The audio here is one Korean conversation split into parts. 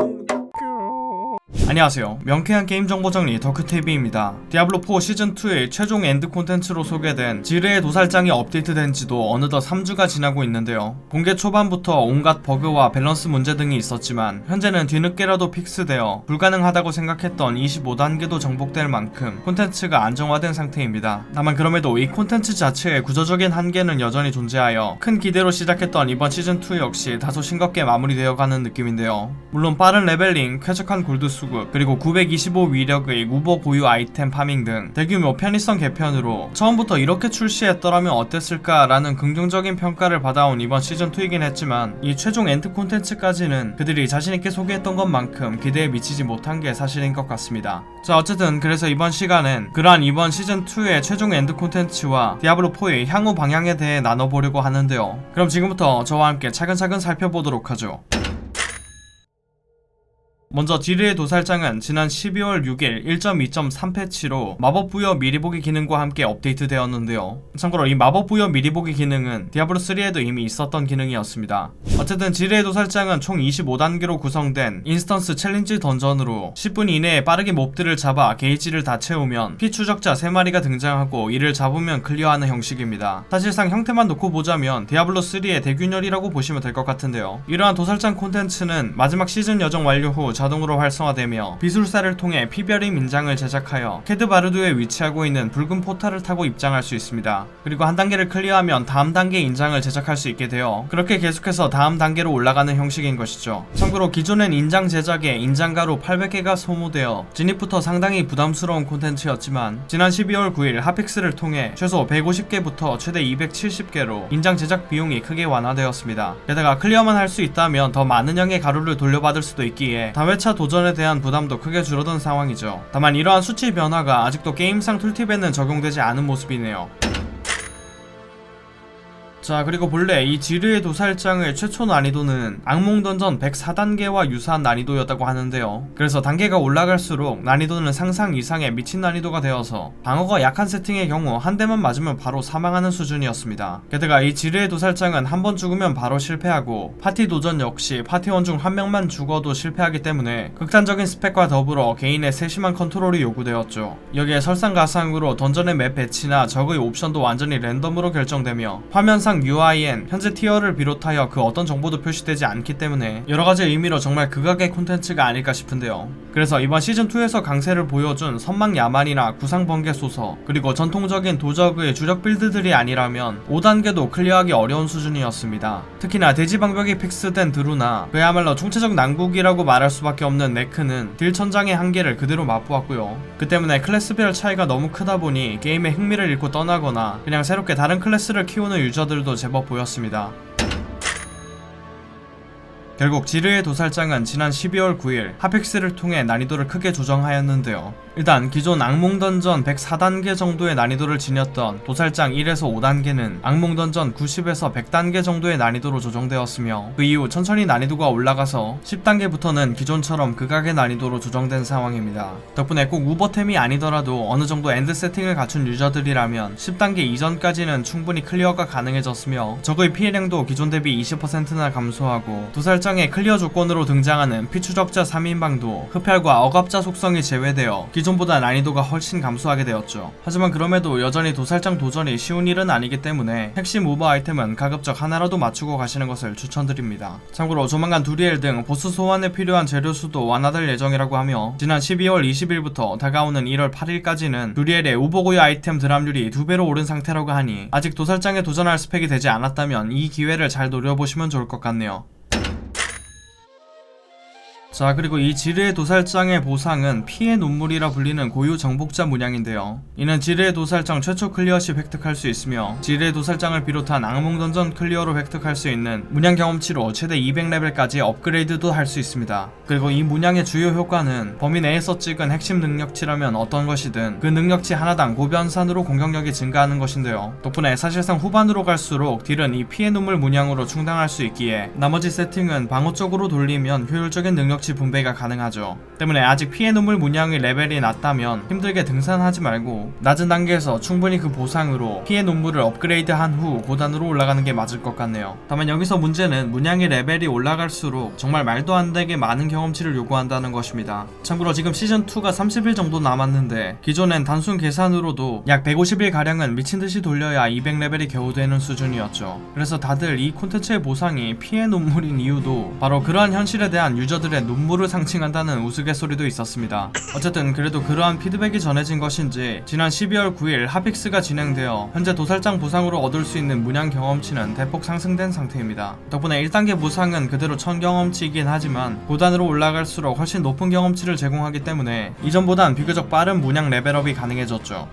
não 안녕하세요. 명쾌한 게임 정보 정리 덕후TV입니다. 디아블로4 시즌2의 최종 엔드 콘텐츠로 소개된 지뢰의 도살장이 업데이트된 지도 어느덧 3주가 지나고 있는데요. 공개 초반부터 온갖 버그와 밸런스 문제 등이 있었지만 현재는 뒤늦게라도 픽스되어 불가능하다고 생각했던 25단계도 정복될 만큼 콘텐츠가 안정화된 상태입니다. 다만 그럼에도 이 콘텐츠 자체의 구조적인 한계는 여전히 존재하여 큰 기대로 시작했던 이번 시즌2 역시 다소 싱겁게 마무리되어 가는 느낌인데요. 물론 빠른 레벨링, 쾌적한 골드 수급, 그리고 925 위력의 무버 고유 아이템 파밍 등 대규모 편의성 개편으로 처음부터 이렇게 출시했더라면 어땠을까라는 긍정적인 평가를 받아온 이번 시즌2이긴 했지만 이 최종 엔드 콘텐츠까지는 그들이 자신있게 소개했던 것만큼 기대에 미치지 못한 게 사실인 것 같습니다. 자 어쨌든 그래서 이번 시간은 그러한 이번 시즌2의 최종 엔드 콘텐츠와 디아블로4의 향후 방향에 대해 나눠보려고 하는데요. 그럼 지금부터 저와 함께 차근차근 살펴보도록 하죠. 먼저 지르의 도살장은 지난 12월 6일 1.2.3 패치로 마법 부여 미리 보기 기능과 함께 업데이트 되었는데요. 참고로 이 마법 부여 미리 보기 기능은 디아블로3에도 이미 있었던 기능이었습니다. 어쨌든 지르의 도살장은 총 25단계로 구성된 인스턴스 챌린지 던전으로 10분 이내에 빠르게 몹들을 잡아 게이지를 다 채우면 피 추적자 3마리가 등장하고 이를 잡으면 클리어하는 형식입니다. 사실상 형태만 놓고 보자면 디아블로3의 대균열이라고 보시면 될 것 같은데요. 이러한 도살장 콘텐츠는 마지막 시즌 여정 완료 후 자동으로 활성화되며 비술사를 통해 피별의 민장을 제작하여 캐드바르드에 위치하고 있는 붉은 포탈을 타고 입장할 수 있습니다. 그리고 한 단계를 클리어하면 다음 단계 인장을 제작할 수 있게 되어 그렇게 계속해서 다음 단계로 올라가는 형식인 것이죠. 참고로 기존엔 인장 제작에 인장가루 800개가 소모되어 진입부터 상당히 부담스러운 콘텐츠였지만 지난 12월 9일 핫픽스를 통해 최소 150개부터 최대 270개로 인장 제작 비용이 크게 완화되었습니다. 게다가 클리어만 할 수 있다면 더 많은 양의 가루를 돌려받을 수도 있기에 다 회차 도전에 대한 부담도 크게 줄어든 상황이죠. 다만 이러한 수치 변화가 아직도 게임상 툴팁에는 적용되지 않은 모습이네요. 자 그리고 본래 이 지르의 도살장의 최초 난이도는 악몽 던전 104단계와 유사한 난이도였다고 하는데요. 그래서 단계가 올라갈수록 난이도는 상상 이상의 미친 난이도가 되어서 방어가 약한 세팅의 경우 한 대만 맞으면 바로 사망하는 수준이었습니다. 게다가 이 지르의 도살장은 한 번 죽으면 바로 실패하고 파티 도전 역시 파티원 중 한 명만 죽어도 실패하기 때문에 극단적인 스펙과 더불어 개인의 세심한 컨트롤이 요구되었죠. 여기에 설상가상으로 던전의 맵 배치나 적의 옵션도 완전히 랜덤으로 결정되며 화면상 UI엔 현재 티어를 비롯하여 그 어떤 정보도 표시되지 않기 때문에 여러가지 의미로 정말 극악의 콘텐츠가 아닐까 싶은데요. 그래서 이번 시즌2에서 강세를 보여준 선망 야만이나 구상 번개 소서 그리고 전통적인 도적의 주력 빌드들이 아니라면 5단계도 클리어하기 어려운 수준이었습니다. 특히나 대지 방벽이 픽스된 드루나 그야말로 총체적 난국이라고 말할 수밖에 없는 네크는 딜 천장의 한계를 그대로 맛보았고요. 그 때문에 클래스별 차이가 너무 크다 보니 게임의 흥미를 잃고 떠나거나 그냥 새롭게 다른 클래스를 키우는 유저들도 제법 보였습니다. 결국 지르의 도살장은 지난 12월 9일 핫픽스를 통해 난이도를 크게 조정하였는데요. 일단 기존 악몽 던전 104단계 정도의 난이도를 지녔던 도살장 1에서 5단계는 악몽 던전 90에서 100단계 정도의 난이도로 조정되었으며 그 이후 천천히 난이도가 올라가서 10단계부터는 기존처럼 극악의 난이도로 조정된 상황입니다. 덕분에 꼭 우버템이 아니더라도 어느 정도 엔드 세팅을 갖춘 유저들이라면 10단계 이전까지는 충분히 클리어가 가능해졌으며 적의 피해량도 기존 대비 20%나 감소하고 도살장 의 클리어 조건으로 등장하는 피추적자 3인방도 흡혈과 억압자 속성이 제외되어 기존보다 난이도가 훨씬 감소하게 되었죠. 하지만 그럼에도 여전히 도살장 도전이 쉬운 일은 아니기 때문에 핵심 우버 아이템은 가급적 하나라도 맞추고 가시는 것을 추천드립니다. 참고로 조만간 두리엘 등 보스 소환에 필요한 재료 수도 완화될 예정이라고 하며 지난 12월 20일부터 다가오는 1월 8일까지는 두리엘의 우버고유 아이템 드랍률이 두 배로 오른 상태라고 하니 아직 도살장에 도전할 스펙이 되지 않았다면 이 기회를 잘 노려보시면 좋을 것 같네요. 자 그리고 이 지뢰의 도살장의 보상은 피의 눈물이라 불리는 고유 정복자 문양인데요. 이는 지뢰의 도살장 최초 클리어 시 획득할 수 있으며 지뢰의 도살장을 비롯한 악몽 던전 클리어로 획득할 수 있는 문양 경험치로 최대 200레벨까지 업그레이드도 할 수 있습니다. 그리고 이 문양의 주요 효과는 범위 내에서 찍은 핵심 능력치라면 어떤 것이든 그 능력치 하나당 고변산으로 공격력이 증가하는 것인데요. 덕분에 사실상 후반으로 갈수록 딜은 이 피의 눈물 문양으로 충당할 수 있기에 나머지 세팅은 방어 쪽으로 돌리면 효율적인 능력 능력치 분배가 가능하죠. 때문에 아직 피해 눈물 문양의 레벨이 낮다면 힘들게 등산하지 말고 낮은 단계에서 충분히 그 보상으로 피해 눈물을 업그레이드한 후 고단으로 올라가는 게 맞을 것 같네요. 다만 여기서 문제는 문양의 레벨이 올라갈수록 정말 말도 안 되게 많은 경험치를 요구한다는 것입니다. 참고로 지금 시즌2가 30일 정도 남았는데 기존엔 단순 계산으로도 약 150일 가량은 미친듯이 돌려야 200레벨이 겨우 되는 수준이었죠. 그래서 다들 이 콘텐츠의 보상이 피해 눈물인 이유도 바로 그러한 현실에 대한 유저들의 눈물을 상징한다는 우스갯소리도 있었습니다. 어쨌든 그래도 그러한 피드백이 전해진 것인지 지난 12월 9일 하픽스가 진행되어 현재 도살장 보상으로 얻을 수 있는 문양 경험치는 대폭 상승된 상태입니다. 덕분에 1단계 보상은 그대로 1000 경험치이긴 하지만 고단으로 올라갈수록 훨씬 높은 경험치를 제공하기 때문에 이전보단 비교적 빠른 문양 레벨업이 가능해졌죠.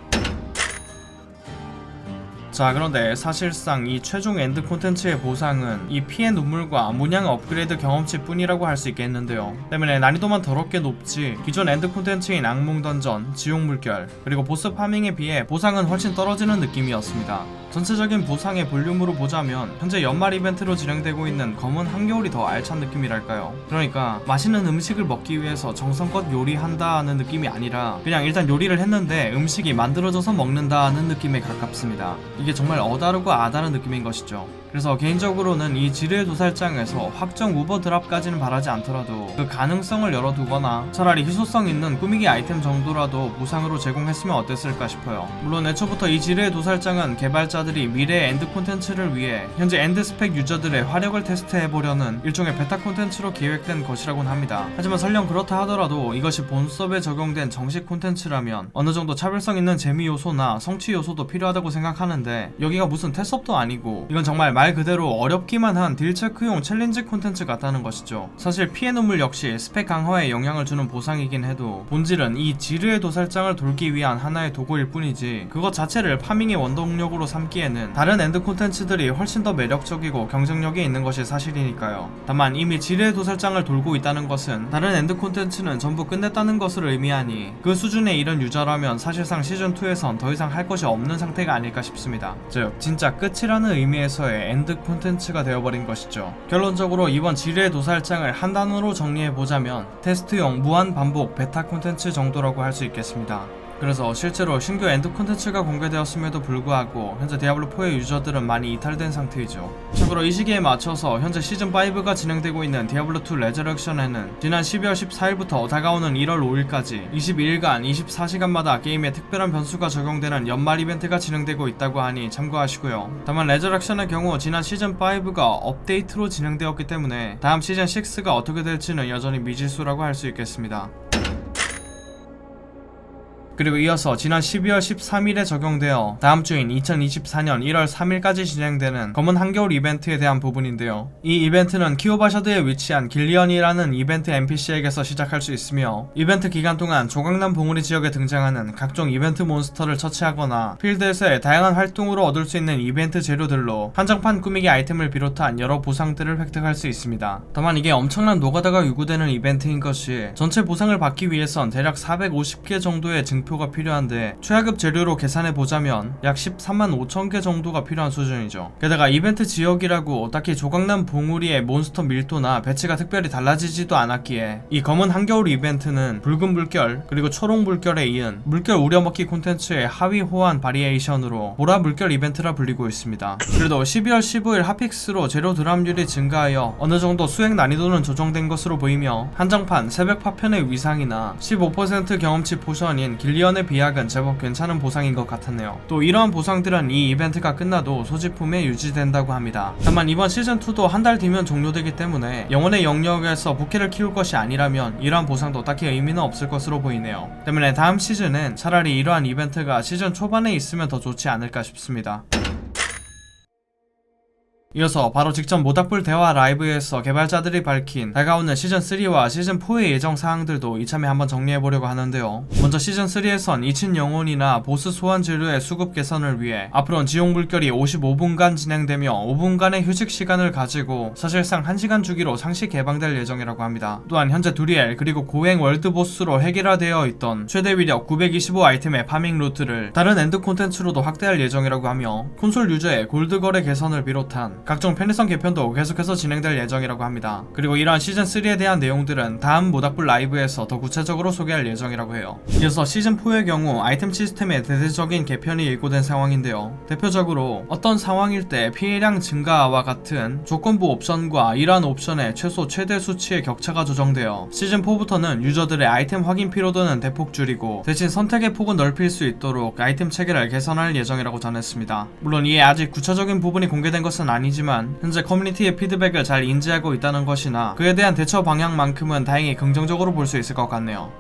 자 그런데 사실상 이 최종 엔드 콘텐츠의 보상은 이 피해 눈물과 문양 업그레이드 경험치 뿐이라고 할 수 있겠는데요. 때문에 난이도만 더럽게 높지 기존 엔드 콘텐츠인 악몽 던전, 지옥 물결 그리고 보스 파밍에 비해 보상은 훨씬 떨어지는 느낌이었습니다. 전체적인 보상의 볼륨으로 보자면 현재 연말 이벤트로 진행되고 있는 검은 한겨울이 더 알찬 느낌이랄까요? 그러니까 맛있는 음식을 먹기 위해서 정성껏 요리한다는 느낌이 아니라 그냥 일단 요리를 했는데 음식이 만들어져서 먹는다는 느낌에 가깝습니다 이게 정말 어다르고 아다른 느낌인 것이죠. 그래서 개인적으로는 이 지뢰 도살장에서 확정 우버 드랍까지는 바라지 않더라도 그 가능성을 열어두거나 차라리 희소성 있는 꾸미기 아이템 정도라도 보상으로 제공했으면 어땠을까 싶어요. 물론 애초부터 이 지뢰 도살장은 개발자들이 미래 엔드 콘텐츠를 위해 현재 엔드 스펙 유저들의 화력을 테스트해보려는 일종의 베타 콘텐츠로 기획된 것이라곤 합니다. 하지만 설령 그렇다 하더라도 이것이 본섭에 적용된 정식 콘텐츠라면 어느 정도 차별성 있는 재미 요소나 성취 요소도 필요하다고 생각하는데 여기가 무슨 테스업도 아니고 이건 정말 말 그대로 어렵기만 한 딜체크용 챌린지 콘텐츠 같다는 것이죠. 사실 피해 눈물 역시 스펙 강화에 영향을 주는 보상이긴 해도 본질은 이 지르의 도살장을 돌기 위한 하나의 도구일 뿐이지 그것 자체를 파밍의 원동력으로 삼기에는 다른 엔드 콘텐츠들이 훨씬 더 매력적이고 경쟁력이 있는 것이 사실이니까요. 다만 이미 지르의 도살장을 돌고 있다는 것은 다른 엔드 콘텐츠는 전부 끝냈다는 것을 의미하니 그 수준에 이른 유저라면 사실상 시즌2에선 더 이상 할 것이 없는 상태가 아닐까 싶습니다. 즉 진짜 끝이라는 의미에서의 엔드 콘텐츠가 되어버린 것이죠. 결론적으로 이번 지뢰 도살장을 한 단어로 정리해보자면 테스트용 무한 반복 베타 콘텐츠 정도라고 할 수 있겠습니다. 그래서 실제로 신규 엔드 콘텐츠가 공개되었음에도 불구하고 현재 디아블로4의 유저들은 많이 이탈된 상태이죠. 참고로 이 시기에 맞춰서 현재 시즌5가 진행되고 있는 디아블로2 레저렉션에는 지난 12월 14일부터 다가오는 1월 5일까지 22일간 24시간마다 게임에 특별한 변수가 적용되는 연말 이벤트가 진행되고 있다고 하니 참고하시고요. 다만 레저렉션의 경우 지난 시즌5가 업데이트로 진행되었기 때문에 다음 시즌6가 어떻게 될지는 여전히 미지수라고 할 수 있겠습니다. 그리고 이어서 지난 12월 13일에 적용되어 다음 주인 2024년 1월 3일까지 진행되는 검은 한겨울 이벤트에 대한 부분인데요. 이 이벤트는 키오바샤드에 위치한 길리언이라는 이벤트 NPC에게서 시작할 수 있으며 이벤트 기간 동안 조각난 봉우리 지역에 등장하는 각종 이벤트 몬스터를 처치하거나 필드에서의 다양한 활동으로 얻을 수 있는 이벤트 재료들로 한정판 꾸미기 아이템을 비롯한 여러 보상들을 획득할 수 있습니다. 다만 이게 엄청난 노가다가 요구되는 이벤트인 것이 전체 보상을 받기 위해선 대략 450개 정도의 증 표가 필요한데 최하급 재료로 계산해 보자면 약 13만 5천 개 정도가 필요한 수준이죠. 게다가 이벤트 지역이라고 딱히 조각난 봉우리의 몬스터 밀도나 배치가 특별히 달라지지도 않았기에 이 검은 한겨울 이벤트는 붉은 물결 그리고 초록 물결에 이은 물결 우려먹기 콘텐츠의 하위 호환 바리에이션으로 보라 물결 이벤트라 불리고 있습니다. 그래도 12월 15일 핫픽스로 재료 드랍률이 증가하여 어느 정도 수행 난이도는 조정된 것으로 보이며 한정판 새벽 파편의 위상이나 15% 경험치 포션인 길 빌리언의 비약은 제법 괜찮은 보상인 것 같았네요. 또 이러한 보상들은 이 이벤트가 끝나도 소지품에 유지된다고 합니다. 다만 이번 시즌2도 한 달 뒤면 종료되기 때문에 영혼의 영역에서 부캐를 키울 것이 아니라면 이러한 보상도 딱히 의미는 없을 것으로 보이네요. 때문에 다음 시즌은 차라리 이러한 이벤트가 시즌 초반에 있으면 더 좋지 않을까 싶습니다. 이어서 바로 직전 모닥불 대화 라이브에서 개발자들이 밝힌 다가오는 시즌3와 시즌4의 예정 사항들도 이참에 한번 정리해보려고 하는데요. 먼저 시즌3에선 이친 영혼이나 보스 소환 재료의 수급 개선을 위해 앞으로는 지옥 물결이 55분간 진행되며 5분간의 휴식 시간을 가지고 사실상 1시간 주기로 상시 개방될 예정이라고 합니다. 또한 현재 두리엘 그리고 고행 월드 보스로 해결화되어 있던 최대 위력 925 아이템의 파밍 루트를 다른 엔드 콘텐츠로도 확대할 예정이라고 하며 콘솔 유저의 골드 거래 개선을 비롯한 각종 편의성 개편도 계속해서 진행될 예정이라고 합니다. 그리고 이러한 시즌3에 대한 내용들은 다음 모닥불 라이브에서 더 구체적으로 소개할 예정이라고 해요. 이어서 시즌4의 경우 아이템 시스템의 대대적인 개편이 예고된 상황인데요. 대표적으로 어떤 상황일 때 피해량 증가와 같은 조건부 옵션과 이러한 옵션의 최소 최대 수치의 격차가 조정되어 시즌4부터는 유저들의 아이템 확인 피로도는 대폭 줄이고 대신 선택의 폭은 넓힐 수 있도록 아이템 체계를 개선할 예정이라고 전했습니다. 물론 이에 아직 구체적인 부분이 공개된 것은 아니 지만 현재 커뮤니티의 피드백을 잘 인지하고 있다는 것이나 그에 대한 대처 방향만큼은 다행히 긍정적으로 볼 수 있을 것 같네요.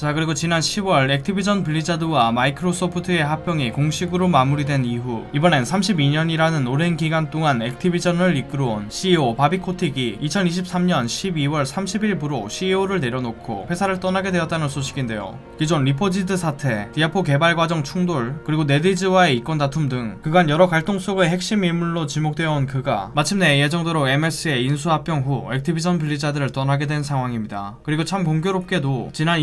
자 그리고 지난 10월 액티비전 블리자드와 마이크로소프트의 합병이 공식으로 마무리된 이후 이번엔 32년이라는 오랜 기간 동안 액티비전을 이끌어온 CEO 바비 코틱이 2023년 12월 30일부로 CEO를 내려놓고 회사를 떠나게 되었다는 소식인데요. 기존 리포지드 사태, 디아포 개발 과정 충돌, 그리고 네디즈와의 이권 다툼 등 그간 여러 갈등 속의 핵심 인물로 지목되어 온 그가 마침내 예정대로 MS의 인수합병 후 액티비전 블리자드를 떠나게 된 상황입니다. 그리고 참 공교롭게도 지난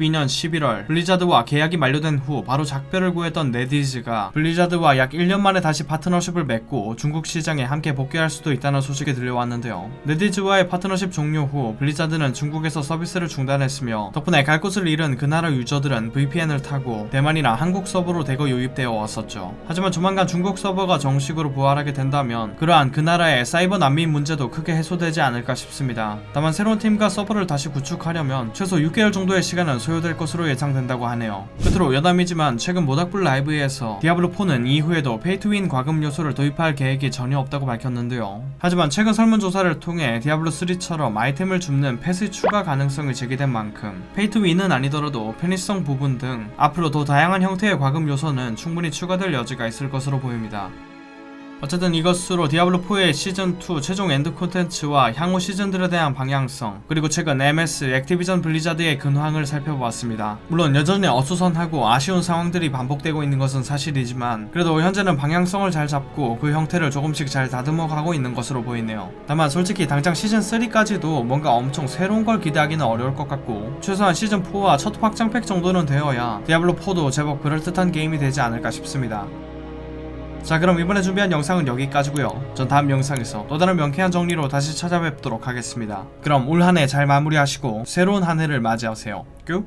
2022년 11월 블리자드와 계약이 만료된 후 바로 작별을 구했던 네디즈가 블리자드와 약 1년 만에 다시 파트너십을 맺고 중국 시장에 함께 복귀할 수도 있다는 소식이 들려왔는데요. 네디즈와의 파트너십 종료 후 블리자드는 중국에서 서비스를 중단했으며 덕분에 갈 곳을 잃은 그 나라 유저들은 VPN을 타고 대만이나 한국 서버로 대거 유입되어 왔었죠. 하지만 조만간 중국 서버가 정식으로 부활하게 된다면 그러한 그 나라의 사이버 난민 문제도 크게 해소되지 않을까 싶습니다. 다만 새로운 팀과 서버를 다시 구축하려면 최소 6개월 정도의 시간은 소요될 것으로 예상된다고 하네요. 끝으로 여담이지만 최근 모닥불 라이브에서 디아블로4는 이후에도 페이투윈 과금 요소를 도입할 계획이 전혀 없다고 밝혔는데요. 하지만 최근 설문조사를 통해 디아블로3처럼 아이템을 줍는 패스 추가 가능성이 제기된 만큼 페이투윈은 아니더라도 편의성 부분 등 앞으로 더 다양한 형태의 과금 요소는 충분히 추가될 여지가 있을 것으로 보입니다. 어쨌든 이것으로 디아블로4의 시즌2 최종 엔드 콘텐츠와 향후 시즌들에 대한 방향성 그리고 최근 MS 액티비전 블리자드의 근황을 살펴보았습니다. 물론 여전히 어수선하고 아쉬운 상황들이 반복되고 있는 것은 사실이지만 그래도 현재는 방향성을 잘 잡고 그 형태를 조금씩 잘 다듬어 가고 있는 것으로 보이네요. 다만 솔직히 당장 시즌3까지도 뭔가 엄청 새로운 걸 기대하기는 어려울 것 같고 최소한 시즌4와 첫 확장팩 정도는 되어야 디아블로4도 제법 그럴듯한 게임이 되지 않을까 싶습니다. 자 그럼 이번에 준비한 영상은 여기까지고요. 전 다음 영상에서 또 다른 명쾌한 정리로 다시 찾아뵙도록 하겠습니다. 그럼 올 한 해 잘 마무리하시고 새로운 한 해를 맞이하세요. 큐